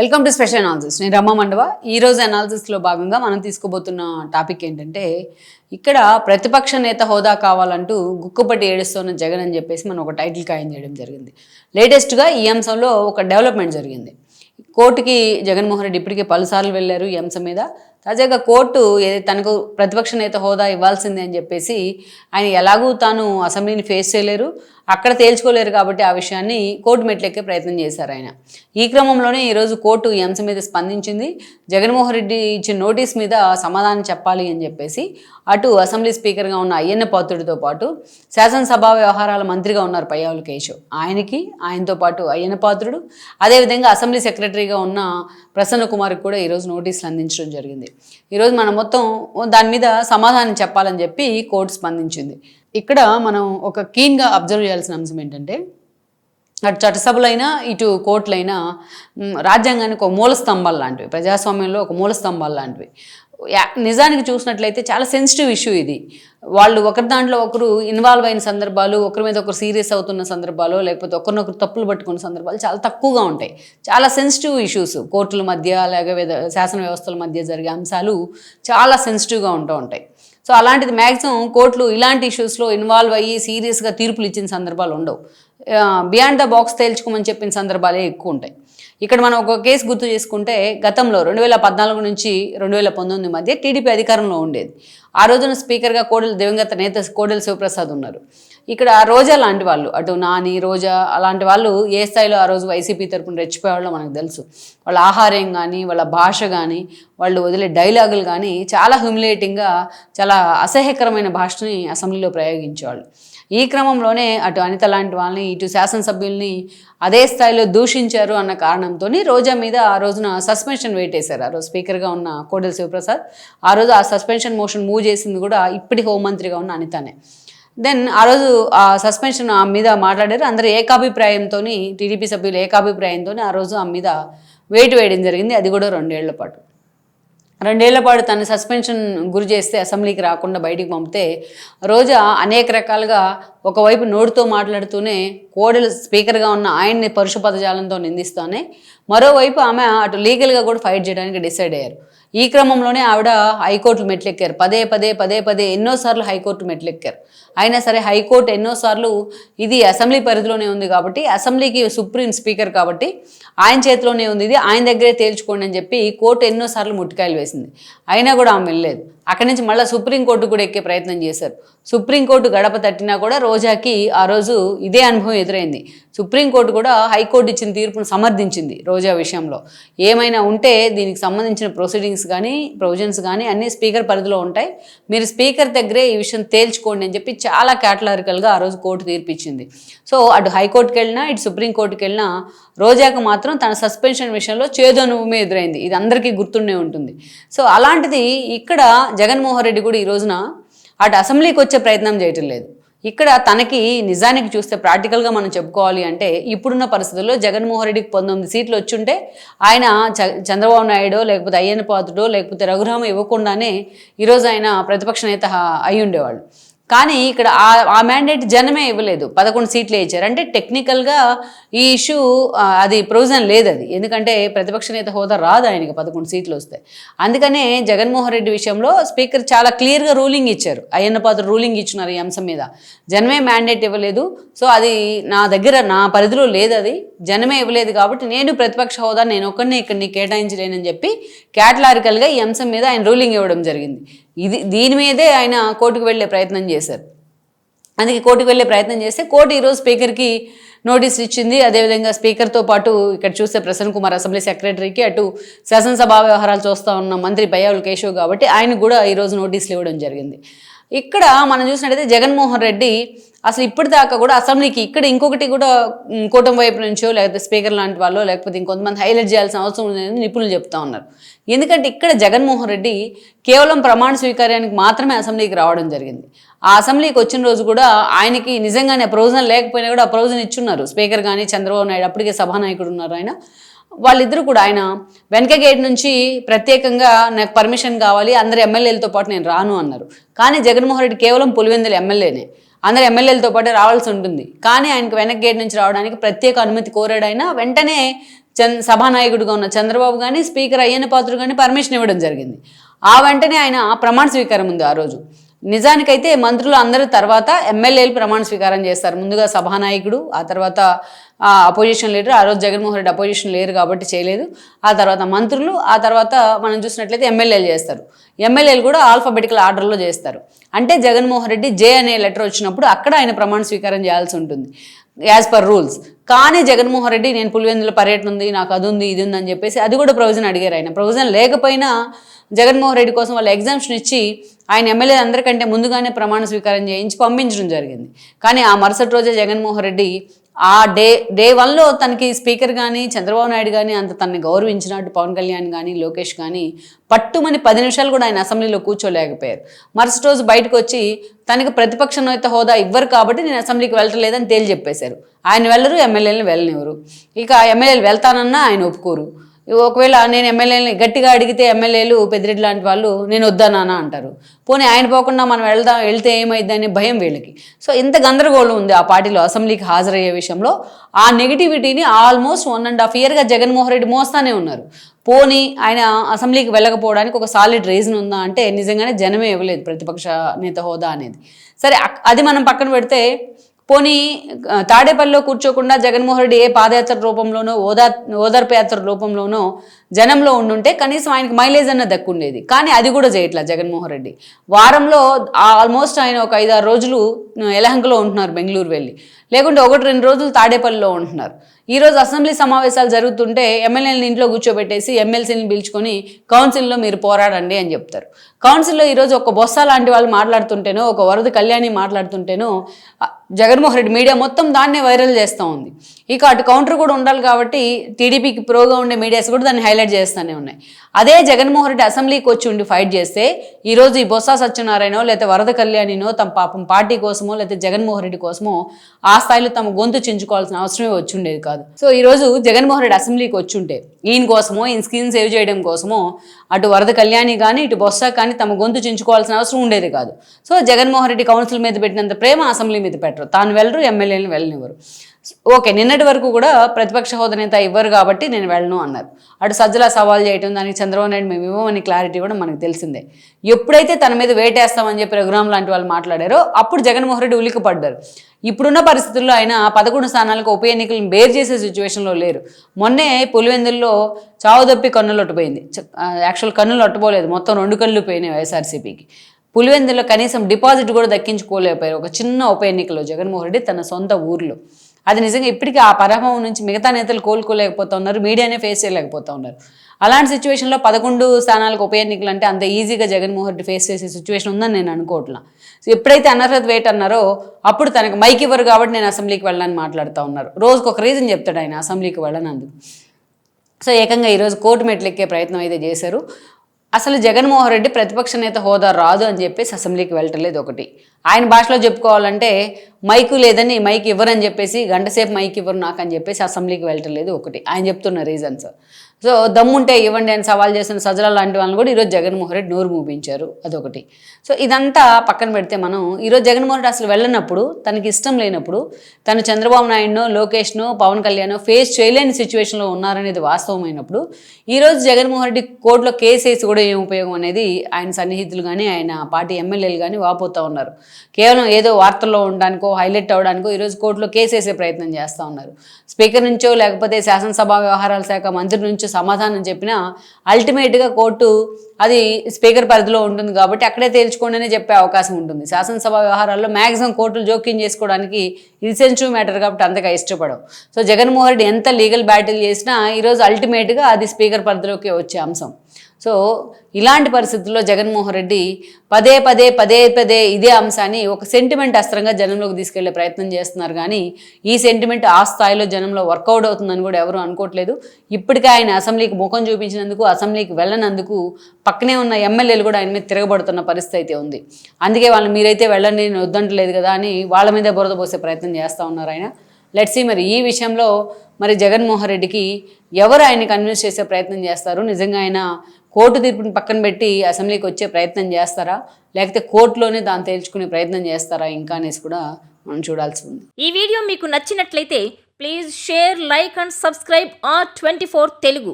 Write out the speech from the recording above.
Welcome to special analysis నేను రమ్మ మండవ. ఈరోజు అనాలిసిస్లో భాగంగా మనం తీసుకోబోతున్న టాపిక్ ఏంటంటే ఇక్కడ ప్రతిపక్ష నేత హోదా కావాలంటూ గుక్కుపట్టి ఏడుస్తున్న జగన్ అని చెప్పేసి మనం ఒక టైటిల్ ఖాయం చేయడం జరిగింది. లేటెస్ట్గా ఈ అంశంలో ఒక డెవలప్మెంట్ జరిగింది. కోర్టుకి జగన్మోహన్ రెడ్డి ఇప్పటికే పలుసార్లు వెళ్ళారు ఈ అంశం మీద. తాజాగా కోర్టు తనకు ప్రతిపక్ష నేత హోదా ఇవ్వాల్సిందే అని చెప్పేసి ఆయన ఎలాగూ తాను అసెంబ్లీని ఫేస్ చేయలేరు అక్కడ తేల్చుకోలేరు కాబట్టి ఆ విషయాన్ని కోర్టు మెట్లెక్కే ప్రయత్నం చేశారు ఆయన. ఈ క్రమంలోనే ఈరోజు కోర్టు ఈ అంశం మీద స్పందించింది. జగన్మోహన్ రెడ్డి ఇచ్చిన నోటీస్ మీద సమాధానం చెప్పాలి అని చెప్పేసి అటు అసెంబ్లీ స్పీకర్గా ఉన్న అయ్యన్న పాత్రుడితో పాటు శాసనసభ వ్యవహారాల మంత్రిగా ఉన్నారు పయ్యావుల కేశవ్. ఆయనకి ఆయనతో పాటు అయ్యన్న పాత్రుడు. అదేవిధంగా అసెంబ్లీ సెక్రటరీగా ఉన్న ప్రసన్న కుమార్కి కూడా ఈరోజు నోటీసులు అందించడం జరిగింది. ఈరోజు మనం మొత్తం దాని మీద సమాధానం చెప్పాలని చెప్పి కోర్టు స్పందించింది. ఇక్కడ మనం ఒక కీన్గా అబ్జర్వ్ చేయాల్సిన అంశం ఏంటంటే అటు చట్టసభలైనా ఇటు కోర్టులైనా రాజ్యాంగానికి ఒక మూల స్తంభాలు లాంటివి ప్రజాస్వామ్యంలో ఒక మూల స్తంభాలు లాంటివి. నిజానికి చూసినట్లయితే చాలా సెన్సిటివ్ ఇష్యూ ఇది. వాళ్ళు ఒకరి దాంట్లో ఒకరు ఇన్వాల్వ్ అయిన సందర్భాలు ఒకరి మీద ఒకరు సీరియస్ అవుతున్న సందర్భాలు లేకపోతే ఒకరినొకరు తప్పులు పట్టుకున్న సందర్భాలు చాలా తక్కువగా ఉంటాయి. చాలా సెన్సిటివ్ ఇష్యూస్ కోర్టుల మధ్య అలాగే శాసన వ్యవస్థల మధ్య జరిగే అంశాలు చాలా సెన్సిటివ్గా ఉంటూ ఉంటాయి. సో అలాంటిది మ్యాక్సిమం కోర్టులు ఇలాంటి ఇష్యూస్లో ఇన్వాల్వ్ అయ్యి సీరియస్గా తీర్పులు ఇచ్చిన సందర్భాలు ఉండవు. బియాండ్ ద బాక్స్ తేల్చుకోమని చెప్పిన సందర్భాలే ఎక్కువ ఉంటాయి. ఇక్కడ మనం ఒక కేసు గుర్తు చేసుకుంటే గతంలో రెండు వేల పద్నాలుగు నుంచి రెండు వేల పంతొమ్మిది మధ్య టీడీపీ అధికారంలో ఉండేది. ఆ రోజున స్పీకర్గా కోడెల దివంగత నేత కోడెల శివప్రసాద్ ఉన్నారు. ఇక్కడ రోజా లాంటి వాళ్ళు అటు నాని రోజా అలాంటి వాళ్ళు ఏ స్థాయిలో ఆ రోజు వైసీపీ తరపున రెచ్చిపోయేవాళ్ళో మనకు తెలుసు. వాళ్ళ ఆహార్యం కానీ వాళ్ళ భాష కానీ వాళ్ళు వదిలే డైలాగులు కానీ చాలా హ్యూమిలేటింగ్గా చాలా అసహ్యకరమైన భాషని అసెంబ్లీలో ప్రయోగించేవాళ్ళు. ఈ క్రమంలోనే అటు అనిత లాంటి వాళ్ళని ఇటు శాసనసభ్యుల్ని అదే స్థాయిలో దూషించారు అన్న కారణంతో రోజా మీద ఆ రోజున సస్పెన్షన్ వేటేశారు ఆ రోజు స్పీకర్గా ఉన్న కోడెల శివప్రసాద్ ఆ రోజు ఆ సస్పెన్షన్ మోషన్ మూవ్ చేసింది కూడా ఇప్పటి హోంమంత్రిగా ఉన్న అనితనే. దెన్ ఆ రోజు ఆ సస్పెన్షన్ ఆ మీద మాట్లాడారు. అందరూ ఏకాభిప్రాయంతో టీడీపీ సభ్యులు ఏకాభిప్రాయంతో ఆ రోజు ఆ మీద వెయిట్ వేయడం జరిగింది. అది కూడా రెండేళ్ళ పాటు. రెండేళ్ళ పాటు తను సస్పెన్షన్ గురి చేస్తే అసెంబ్లీకి రాకుండా బయటికి పంపితే రోజా అనేక రకాలుగా ఒకవైపు నోటితో మాట్లాడుతూనే కోడలు స్పీకర్గా ఉన్న ఆయన్ని పరుష పదజాలంతో నిందిస్తూనే మరోవైపు ఆమె అటు లీగల్గా కూడా ఫైట్ చేయడానికి డిసైడ్ అయ్యారు. ఈ క్రమంలోనే ఆవిడ హైకోర్టు మెట్లెక్కారు. పదే పదే పదే పదే ఎన్నోసార్లు హైకోర్టు మెట్లెక్కారు. అయినా సరే హైకోర్టు ఎన్నోసార్లు ఇది అసెంబ్లీ పరిధిలోనే ఉంది కాబట్టి అసెంబ్లీకి సుప్రీం స్పీకర్ కాబట్టి ఆయన చేతిలోనే ఉంది ఇది. ఆయన దగ్గరే తేల్చుకోండి అని చెప్పి కోర్టు ఎన్నోసార్లు ముట్టికాయలు వేసింది. అయినా కూడా ఆమె వెళ్ళలేదు. అక్కడి నుంచి మళ్ళీ సుప్రీంకోర్టు కూడా ఎక్కే ప్రయత్నం చేశారు. సుప్రీంకోర్టు గడప తట్టినా కూడా రోజాకి ఆ రోజు ఇదే అనుభవం ఎదురైంది. సుప్రీంకోర్టు కూడా హైకోర్టు ఇచ్చిన తీర్పును సమర్థించింది రోజా విషయంలో. ఏమైనా ఉంటే దీనికి సంబంధించిన ప్రొసీడింగ్స్ కానీ ప్రొవిజన్స్ కానీ అన్ని స్పీకర్ పరిధిలో ఉంటాయి. మీరు స్పీకర్ దగ్గరే ఈ విషయం తేల్చుకోండి అని చెప్పి చాలా క్యాటలారికల్గా ఆ రోజు కోర్టు తీర్పిచ్చింది. సో అటు హైకోర్టుకి వెళ్ళినా ఇటు సుప్రీంకోర్టుకి వెళ్ళినా రోజాకు మాత్రం తన సస్పెన్షన్ విషయంలో చేదు ఎదురైంది. ఇది అందరికీ గుర్తుండే ఉంటుంది. సో అలాంటిది ఇక్కడ జగన్మోహన్ రెడ్డి కూడా ఈ రోజున అటు అసెంబ్లీకి వచ్చే ప్రయత్నం చేయటం లేదు. ఇక్కడ తనకి నిజానికి చూస్తే ప్రాక్టికల్గా మనం చెప్పుకోవాలి అంటే ఇప్పుడున్న పరిస్థితుల్లో జగన్మోహన్ రెడ్డికి పంతొమ్మిది సీట్లు వచ్చుంటే ఆయన చ- చంద్రబాబు నాయుడో లేకపోతే అయ్యన్న పాత్రుడో లేకపోతే రఘురామ ఇవ్వకుండానే ఈరోజు ఆయన ప్రతిపక్ష నేత అయి ఉండేవాళ్ళు కానీ ఇక్కడ ఆ ఆ మ్యాండేట్ జనమే ఇవ్వలేదు. పదకొండు సీట్లు ఇచ్చారు. అంటే టెక్నికల్గా ఈ ఇష్యూ అది ప్రొవిజన్ లేదు అది. ఎందుకంటే ప్రతిపక్ష నేత హోదా రాదు ఆయనకి పదకొండు సీట్లు వస్తాయి అందుకనే జగన్మోహన్ రెడ్డి విషయంలో స్పీకర్ చాలా క్లియర్గా రూలింగ్ ఇచ్చారు. అయ్యన్న పాత్ర రూలింగ్ ఇచ్చినారు ఈ అంశం మీద. జనమే మ్యాండేట్ ఇవ్వలేదు. సో అది నా దగ్గర నా పరిధిలో లేదు అది. జనమే ఇవ్వలేదు కాబట్టి నేను ప్రతిపక్ష హోదా నేను ఒక్కడిని ఇక్కడిని కేటాయించలేనని చెప్పి క్యాటలారికల్గా ఈ అంశం మీద ఆయన రూలింగ్ ఇవ్వడం జరిగింది. ఇది దీని మీదే ఆయన కోర్టుకు వెళ్ళే ప్రయత్నం చేశారు. అందుకే కోర్టుకు వెళ్ళే ప్రయత్నం చేస్తే కోర్టు ఈరోజు స్పీకర్కి నోటీస్ ఇచ్చింది. అదేవిధంగా స్పీకర్తో పాటు ఇక్కడ చూస్తే ప్రసన్న కుమార్ అసెంబ్లీ సెక్రటరీకి అటు శాసనసభ వ్యవహారాలు చూస్తూ ఉన్న మంత్రి బయ్యావుల కేశవ్ కాబట్టి ఆయన కూడా ఈరోజు నోటీసులు ఇవ్వడం జరిగింది. ఇక్కడ మనం చూసినట్టయితే జగన్మోహన్ రెడ్డి అసలు ఇప్పటిదాకా కూడా అసెంబ్లీకి ఇక్కడ ఇంకొకటి కూడా కూటం కూటమి వైపు నుంచో లేకపోతే స్పీకర్ లాంటి వాళ్ళు లేకపోతే ఇంకొంతమంది హైలైట్ చేయాల్సిన అవసరం ఉందని నిపుణులు చెప్తా ఉన్నారు. ఎందుకంటే ఇక్కడ జగన్మోహన్ రెడ్డి కేవలం ప్రమాణ స్వీకార్యానికి మాత్రమే అసెంబ్లీకి రావడం జరిగింది. ఆ అసెంబ్లీకి వచ్చిన రోజు కూడా ఆయనకి నిజంగానే ప్రొవిజన్ లేకపోయినా కూడా ఆ ప్రొవిజన్ ఇచ్చున్నారు. స్పీకర్ కానీ చంద్రబాబు నాయుడు అప్పటికే సభానాయకుడు ఉన్నారు ఆయన. వాళ్ళిద్దరూ కూడా ఆయన వెనక గేట్ నుంచి ప్రత్యేకంగా నాకు పర్మిషన్ కావాలి అందరు ఎమ్మెల్యేలతో పాటు నేను రాను అన్నారు. కానీ జగన్మోహన్ రెడ్డి కేవలం పులివెందుల ఎమ్మెల్యేనే. అందరు ఎమ్మెల్యేలతో పాటు రావాల్సి ఉంటుంది. కానీ ఆయనకు వెనక్ గేట్ నుంచి రావడానికి ప్రత్యేక అనుమతి కోరాడు ఆయన వెంటనే చంద్ సభానాయకుడిగా ఉన్న చంద్రబాబు కానీ స్పీకర్ అయ్యన్న పాత్రుడు కానీ పర్మిషన్ ఇవ్వడం జరిగింది. ఆ వెంటనే ఆయన ప్రమాణ స్వీకారం ఉంది ఆ రోజు. నిజానికైతే మంత్రులు అందరూ తర్వాత ఎమ్మెల్యేలు ప్రమాణ స్వీకారం చేస్తారు. ముందుగా సభానాయకుడు ఆ తర్వాత అపోజిషన్ లీడర్ ఆ రోజు జగన్మోహన్ రెడ్డి అపోజిషన్ లేరు కాబట్టి చేయలేదు. ఆ తర్వాత మంత్రులు ఆ తర్వాత మనం చూసినట్లయితే ఎమ్మెల్యేలు చేస్తారు. ఎమ్మెల్యేలు కూడా ఆల్ఫాబెటికల్ ఆర్డర్లో చేస్తారు. అంటే జగన్మోహన్ రెడ్డి జే అనే లెటర్ వచ్చినప్పుడు అక్కడ ఆయన ప్రమాణ స్వీకారం చేయాల్సి ఉంటుంది. As per rules. కానీ జగన్మోహన్ రెడ్డి నేను పులివెందుల పర్యటన ఉంది నాకు అది ఉంది ఇది ఉంది అని చెప్పేసి అది కూడా ప్రొవిజన్ అడిగారు ఆయన. ప్రొవిజన్ లేకపోయినా జగన్మోహన్ రెడ్డి కోసం వాళ్ళు ఎగ్జామ్షన్ ఇచ్చి ఆయన ఎమ్మెల్యే అందరికంటే ముందుగానే ప్రమాణ స్వీకారం చేయించి పంపించడం జరిగింది. కానీ ఆ మరుసటి రోజే జగన్మోహన్ రెడ్డి ఆ డే డే వన్లో తనకి స్పీకర్ కానీ చంద్రబాబు నాయుడు కానీ అంత తనని గౌరవించినట్టు పవన్ కళ్యాణ్ కానీ లోకేష్ కానీ పట్టుమని పది నిమిషాలు కూడా ఆయన అసెంబ్లీలో కూర్చోలేకపోయారు. మరుసటి రోజు బయటకు వచ్చి తనకి ప్రతిపక్ష నేత హోదా ఇవ్వరు కాబట్టి నేను అసెంబ్లీకి వెళ్ళలేదని తేల్చెప్పేశారు. ఆయన వెళ్ళరు ఎమ్మెల్యేలను వెళ్ళనివ్వరు. ఇక ఎమ్మెల్యేలు వెళ్తానన్నా ఆయన ఒప్పుకోరు. ఒకవేళ నేను ఎమ్మెల్యేని గట్టిగా అడిగితే ఎమ్మెల్యేలు పెద్దిరెడ్డి లాంటి వాళ్ళు నేను వద్దానా అంటారు. పోనీ ఆయన పోకుండా మనం వెళ్దాం వెళ్తే ఏమైందని భయం వీళ్ళకి. సో ఇంత గందరగోళం ఉంది ఆ పార్టీలో అసెంబ్లీకి హాజరయ్యే విషయంలో. ఆ నెగిటివిటీని ఆల్మోస్ట్ వన్ అండ్ హాఫ్ ఇయర్గా జగన్మోహన్ రెడ్డి మోస్తానే ఉన్నారు. పోనీ ఆయన అసెంబ్లీకి వెళ్ళకపోవడానికి ఒక సాలిడ్ రీజన్ ఉందా అంటే నిజంగానే జనమే ఇవ్వలేదు ప్రతిపక్ష నేత హోదా అనేది. సరే అది మనం పక్కన పెడితే పోనీ తాడేపల్లిలో కూర్చోకుండా జగన్మోహన్ రెడ్డి ఏ పాదయాత్ర రూపంలోనో ఓదా ఓదార్పు యాత్ర రూపంలోనో జనంలో ఉండుంటే కనీసం ఆయనకి మైలేజ్ అన్న దక్కుండేది కానీ అది కూడా చేయట్లా జగన్మోహన్ రెడ్డి. వారంలో ఆల్మోస్ట్ ఆయన ఒక ఐదారు రోజులు ఎలహంకలో ఉంటున్నారు బెంగళూరు వెళ్ళి. లేకుంటే ఒకటి రెండు రోజులు తాడేపల్లిలో ఉంటున్నారు. ఈ రోజు అసెంబ్లీ సమావేశాలు జరుగుతుంటే ఎమ్మెల్యేలను ఇంట్లో కూర్చోబెట్టేసి ఎమ్మెల్సీని పిలుచుకొని కౌన్సిల్లో మీరు పోరాడండి అని చెప్తారు. కౌన్సిల్లో ఈరోజు ఒక బొత్స లాంటి వాళ్ళు మాట్లాడుతుంటేనో ఒక వరద కళ్యాణి మాట్లాడుతుంటేనో జగన్మోహన్ రెడ్డి మీడియా మొత్తం దాన్నే వైరల్ చేస్తూ ఉంది. ఇక అటు కౌంటర్ కూడా ఉండాలి కాబట్టి టీడీపీకి ప్రోగా ఉండే మీడియాస్ కూడా దాన్ని హైలైట్ చేస్తూనే ఉన్నాయి. అదే జగన్మోహన్ రెడ్డి అసెంబ్లీకి వచ్చి ఉండి ఫైట్ చేస్తే ఈరోజు ఈ బొత్స సత్యనారాయణో లేకపోతే వరద కళ్యాణినో తమ పాపం పార్టీ కోసమో లేకపోతే జగన్మోహన్ రెడ్డి కోసమో ఆ స్థాయిలో తమ గొంతు చించుకోవాల్సిన అవసరమే వచ్చి ఉండేది కాదు. సో ఈరోజు జగన్మోహన్ రెడ్డి అసెంబ్లీకి వచ్చి ఉంటే ఈయన కోసమో ఈయన స్క్రీన్ సేవ్ చేయడం కోసమో అటు వరద కళ్యాణి కానీ ఇటు బొత్స కానీ తమ గొంతు చించుకోవాల్సిన అవసరం ఉండేది కాదు. సో జగన్మోహన్ రెడ్డి కౌన్సిల్ మీద పెట్టినంత ప్రేమ అసెంబ్లీ మీద పెట్టరు. తాను వెళ్ళరు ఎమ్మెల్యేలను వెళ్ళనివ్వరు. ఓకే నిన్నటి వరకు కూడా ప్రతిపక్ష హోదా నేత ఇవ్వరు కాబట్టి నేను వెళ్ళను అన్నారు. అటు సజ్జల సవాల్ చేయటం దానికి చంద్రబాబు నాయుడు మేము ఇవ్వమని క్లారిటీ ఇవ్వడం మనకు తెలిసిందే. ఎప్పుడైతే తన మీద వేటేస్తామని చెప్పి రఘురామ్ లాంటి వాళ్ళు మాట్లాడారో అప్పుడు జగన్మోహన్ రెడ్డి ఉలిక్కిపడ్డారు ఇప్పుడున్న పరిస్థితుల్లో ఆయన పదకొండు స్థానాలకు ఉప ఎన్నికలను బేర్ చేసే సిచ్యువేషన్లో లేరు. మొన్నే పులివెందుల్లో చావుదప్పి కన్నులు ఒట్టుపోయింది యాక్చువల్ కన్నులు ఒట్టుపోలేదు మొత్తం రెండు కళ్ళు పోయినాయి వైఎస్ఆర్సీపీకి. పులివెందులో కనీసం డిపాజిట్ కూడా దక్కించుకోలేకపోయారు. ఒక చిన్న ఉప ఎన్నికలో జగన్మోహన్ రెడ్డి తన సొంత ఊర్లో. అది నిజంగా ఇప్పటికీ ఆ పరాభవం నుంచి మిగతా నేతలు కోలుకోలేకపోతా ఉన్నారు మీడియానే ఫేస్ చేయలేకపోతా ఉన్నారు అలాంటి సిచ్యువేషన్లో పదకొండు స్థానాలకు ఉప ఎన్నికలు అంటే అంత ఈజీగా జగన్మోహన్ రెడ్డి ఫేస్ చేసే సిచ్యువేషన్ ఉందని నేను అనుకోవట్లా. సో ఎప్పుడైతే అనర్హత వేట్ అన్నారో అప్పుడు తనకు మైక్ ఇవ్వరు కాబట్టి నేను అసెంబ్లీకి వెళ్ళాలని మాట్లాడుతూ ఉన్నారు. రోజుకు ఒక రీజన్ చెప్తాడు ఆయన అసెంబ్లీకి వెళ్ళనందుకు. సో ఏకంగా ఈరోజు కోర్టు మెట్లు ఎక్కే ప్రయత్నం అయితే చేశారు. అసలు జగన్మోహన్ రెడ్డి ప్రతిపక్ష నేత హోదా రాదు అని చెప్పేసి అసెంబ్లీకి వెళ్ళటలేదు ఒకటి. ఆయన భాషలో చెప్పుకోవాలంటే మైకు లేదని మైక్ ఇవ్వరని చెప్పేసి గంటసేపు మైక్ ఇవ్వరు నాకు అని చెప్పేసి అసెంబ్లీకి వెళ్ళటలేదు ఒకటి. ఆయన చెప్తున్న రీజన్స్. సో దమ్ముంటే ఇవ్వండి అని సవాల్ చేసిన సజల లాంటి వాళ్ళని కూడా ఈరోజు జగన్మోహన్ రెడ్డి నోరు మూపించారు. అదొకటి. సో ఇదంతా పక్కన పెడితే మనం ఈరోజు జగన్మోహన్ రెడ్డి అసలు వెళ్ళినప్పుడు తనకి ఇష్టం లేనప్పుడు తను చంద్రబాబు నాయుడునో లోకేష్నో పవన్ కళ్యాణ్ ఫేస్ చేయలేని సిచ్యువేషన్లో ఉన్నారనేది వాస్తవమైనప్పుడు ఈరోజు జగన్మోహన్ రెడ్డి కోర్టులో కేసు వేసి కూడా ఏం ఉపయోగం అనేది ఆయన సన్నిహితులు కానీ ఆయన పార్టీ ఎమ్మెల్యేలు కానీ వాపోతూ ఉన్నారు. కేవలం ఏదో వార్తల్లో ఉండడానికో హైలైట్ అవ్వడానికో ఈరోజు కోర్టులో కేసు వేసే ప్రయత్నం చేస్తూ ఉన్నారు. స్పీకర్ నుంచో లేకపోతే శాసనసభ వ్యవహారాల శాఖ మంత్రి నుంచో సమాధానం చెప్పినా అల్టిమేట్గా కోర్టు అది స్పీకర్ పరిధిలో ఉంటుంది కాబట్టి అక్కడే తేల్చుకోండి చెప్పే అవకాశం ఉంటుంది. శాసనసభ వ్యవహారాల్లో మ్యాక్సిమం కోర్టులు జోక్యం చేసుకోవడానికి ఇది సెన్సిటివ్ మ్యాటర్ కాబట్టి అంతగా ఇష్టపడవు. సో జగన్మోహన్ రెడ్డి ఎంత లీగల్ బ్యాటిల్ చేసినా ఈరోజు అల్టిమేట్గా అది స్పీకర్ పరిధిలోకి వచ్చే అంశం. సో ఇలాంటి పరిస్థితుల్లో జగన్మోహన్ రెడ్డి పదే పదే పదే పదే ఇదే అంశాన్ని ఒక సెంటిమెంట్ అస్త్రంగా జనంలోకి తీసుకెళ్ళే ప్రయత్నం చేస్తున్నారు. కానీ ఈ సెంటిమెంట్ ఆ స్థాయిలో జనంలో వర్కౌట్ అవుతుందని కూడా ఎవరూ అనుకోవట్లేదు. ఇప్పటికే ఆయన అసెంబ్లీకి ముఖం చూపించినందుకు అసెంబ్లీకి వెళ్ళనందుకు పక్కనే ఉన్న ఎమ్మెల్యేలు కూడా ఆయన మీద తిరగబడుతున్న పరిస్థితి అయితే ఉంది. అందుకే వాళ్ళు మీరైతే వెళ్ళండి నేను వద్దంటలేదు కదా అని వాళ్ళ మీద బురద పోసే ప్రయత్నం చేస్తూ ఉన్నారు ఆయన. లెట్ సీ మరి ఈ విషయంలో మరి జగన్మోహన్ రెడ్డికి ఎవరు ఆయన కన్విన్స్ చేసే ప్రయత్నం చేస్తారు? నిజంగా ఆయన కోర్టు తీర్పుని పక్కన పెట్టి అసెంబ్లీకి వచ్చే ప్రయత్నం చేస్తారా? లేకపోతే కోర్టులోనే దాన్ని తేల్చుకునే ప్రయత్నం చేస్తారా? ఇంకా అనేసి కూడా మనం చూడాల్సి ఉంది. ఈ వీడియో మీకు నచ్చినట్లయితే please share like and subscribe R twenty four Telugu.